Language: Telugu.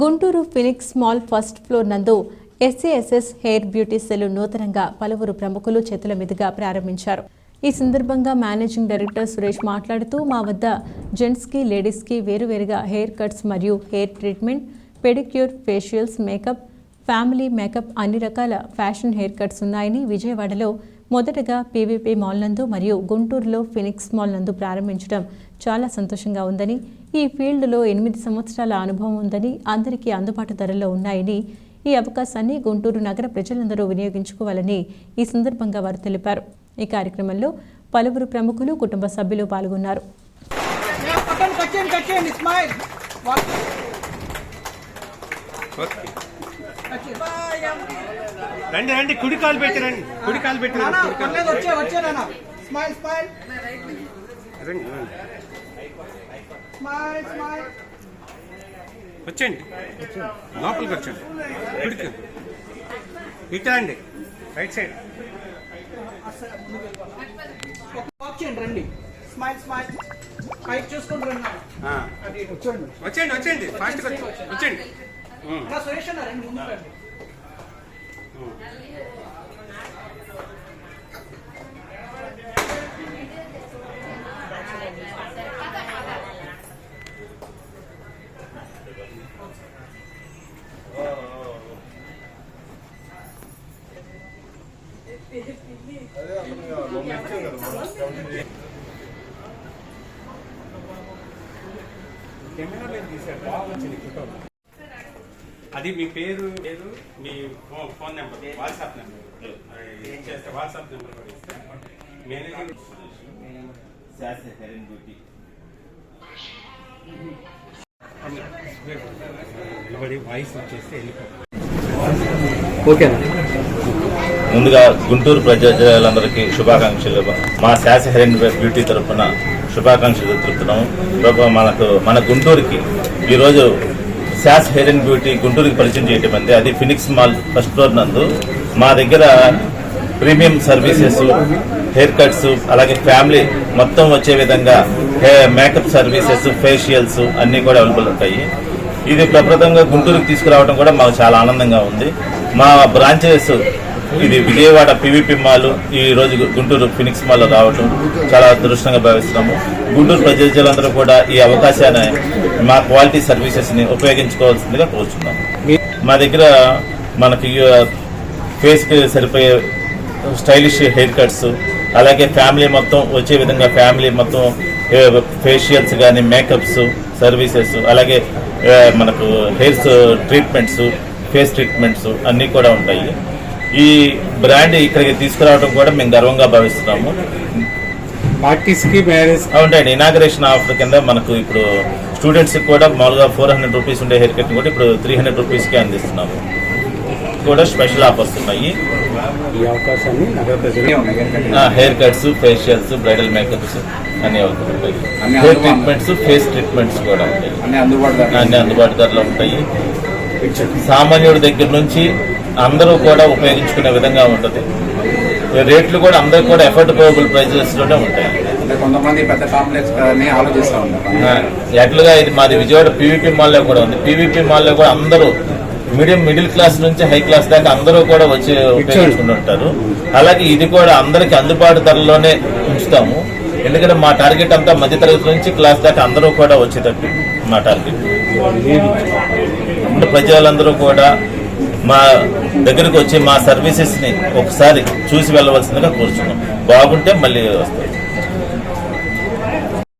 Guntur Phoenix mall first floor నందు ఎస్సీఎస్ఎస్ హెయిర్ బ్యూటీ సెలూన్ నూతనంగా పలువురు ప్రముఖులు చేతుల మీదుగా ప్రారంభించారు. ఈ సందర్భంగా మేనేజింగ్ డైరెక్టర్ సురేష్ మాట్లాడుతూ మా వద్ద జెంట్స్కి లేడీస్కి వేరువేరుగా హెయిర్ కట్స్ మరియు hair treatment pedicure facials makeup family makeup అన్ని రకాల ఫ్యాషన్ హెయిర్ కట్స్ ఉన్నాయని విజయవాడలో మొదటగా పీవీపీ మాల్ నందు మరియు గుంటూరులో ఫినిక్స్ మాల్ నందు ప్రారంభించడం చాలా సంతోషంగా ఉందని ఈ ఫీల్డ్లో ఎనిమిది సంవత్సరాల అనుభవం ఉందని అందరికీ అందుబాటు ధరల్లో ఉన్నాయని ఈ అవకాశాన్ని గుంటూరు నగర ప్రజలందరూ వినియోగించుకోవాలని ఈ సందర్భంగా వారు తెలిపారు. ఈ కార్యక్రమంలో పలువురు ప్రముఖులు కుటుంబ సభ్యులు పాల్గొన్నారు. రండి రండి కుడి కాలు పెట్టి రండి కుడి కాలు పెట్టి రండి స్మైల్ స్మైల్. రండి. వచ్చేయండి. లోపలికి వచ్చండి కుడికి ఇటు రండి. Right side. రండి. స్మైల్ స్మైల్ పైకి చూసుకుంటూ రండి వచ్చేయండి. వచ్చేయండి వచ్చేయండి. ఫాస్ట్గా వచ్చేయండి. వచ్చేయండి. సురేష్ అన్న రండి ముందుకు రండి. అది మీ పేరు పేరు మీ ఫోన్ నెంబర్ వాట్సాప్ నెంబర్ ఏం చేస్తే వాట్సాప్ నెంబర్ కూడా ఇస్తే మేనేజర్ శాస్త్ర హెరెన్ బ్యూటీ నిలబడి వాయిస్ వచ్చేస్తే వెళ్ళిపో ముందుగా గుంటూరు ప్రజలందరికీ శుభాకాంక్షలు. మా శాస హెరెన్ బ్యూటీ తరఫున శుభాకాంక్షలు తెలుపుతున్నాము. మనకు మన గుంటూరుకి ఈరోజు శాస్ హెయిర్ అండ్ బ్యూటీ గుంటూరుకి పరిచయం చేయటం అంది. అది ఫినిక్స్ మాల్ ఫస్ట్ ఫ్లోర్ నందు. మా దగ్గర ప్రీమియం సర్వీసెస్ హెయిర్ కట్స్ అలాగే ఫ్యామిలీ మొత్తం వచ్చే విధంగా హెయిర్ మేకప్ సర్వీసెస్ ఫేషియల్స్ అన్నీ కూడా అవైలబుల్ ఉంటాయి. ఇది ప్రప్రదంగా గుంటూరుకి తీసుకురావడం కూడా మాకు చాలా ఆనందంగా ఉంది. మా బ్రాంచెస్ ఇది విజయవాడ పివిపి మాల్. ఈ రోజు గుంటూరు ఫినిక్స్ మాల్ రావటం చాలా అదృష్టంగా భావిస్తున్నాము. గుంటూరు ప్రజలందరూ కూడా ఈ అవకాశాన్ని మా క్వాలిటీ సర్వీసెస్ని ఉపయోగించుకోవాల్సిందిగా కోరుచున్నాము. మా దగ్గర మనకి ఫేస్కి సరిపోయే స్టైలిష్ హెయిర్ కట్స్ అలాగే ఫ్యామిలీ మొత్తం వచ్చే విధంగా ఫ్యామిలీ మొత్తం ఫేషియల్స్ కానీ మేకప్స్ సర్వీసెస్ అలాగే మనకు హెయిర్స్ ట్రీట్మెంట్స్ ఫేస్ ట్రీట్మెంట్స్ అన్నీ కూడా ఉంటాయి. ఈ బ్రాండ్ ఇక్కడికి తీసుకురావడం కూడా మేము గర్వంగా భావిస్తున్నాము. పార్టీస్కి మ్యారేజ్ అవునండి ఇనాగరేషన్ ఆఫర్ కింద మనకు ఇప్పుడు స్టూడెంట్స్ కూడా మామూలుగా ఫోర్ హండ్రెడ్ రూపీస్ ఉండే హెయిర్ కట్ కూడా ఇప్పుడు త్రీ హండ్రెడ్ రూపీస్కి అందిస్తున్నాము. కూడా స్పెషల్ ఆఫర్స్ ఉన్నాయి. ఈ అవకాశాన్ని నగర ప్రజలు hair cuts facials bridal makeups అన్ని హెయిర్ అందుబాటులో- ట్రీట్మెంట్స్ ఫేస్ ట్రీట్మెంట్స్ కూడా ఉంటాయి. అన్ని అందుబాటులో అన్ని అందుబాటు ధరలో ఉంటాయి. సామాన్యుడి దగ్గర నుంచి అందరూ కూడా ఉపయోగించుకునే విధంగా ఉంటుంది. రేట్లు కూడా అందరూ కూడా ఎఫోర్డబుల్ ప్రైజెస్లోనే ఉంటాయి. అంటే కొంతమంది పెద్ద కాంప్లెక్స్ అని ఆలోచిస్తూ ఉంటారు. ఆ, ఎట్లుగా ఇది మాది విజయవాడ పీవీపీ మాల్లో కూడా ఉంది. పీవీపీ మాల్లో కూడా అందరూ మీడియం మిడిల్ క్లాస్ నుంచి హై క్లాస్ దాకా అందరూ కూడా వచ్చి ఉపయోగించుకుంటుంటారు అలాగే ఇది కూడా అందరికి అందుబాటు ధరలోనే ఉంచుతాము. ఎందుకంటే మా టార్గెట్ అంతా మధ్యతరగతి నుంచి క్లాస్ దాకా అందరూ కూడా వచ్చేటట్టు మా టార్గెట్ ప్రజలందరూ కూడా మా దగ్గరకు వచ్చి మా సర్వీసెస్ని ఒకసారి చూసి వెళ్ళవలసిందిగా కోరుచున్నాం. బాగుంటే మళ్ళీ వస్తాం.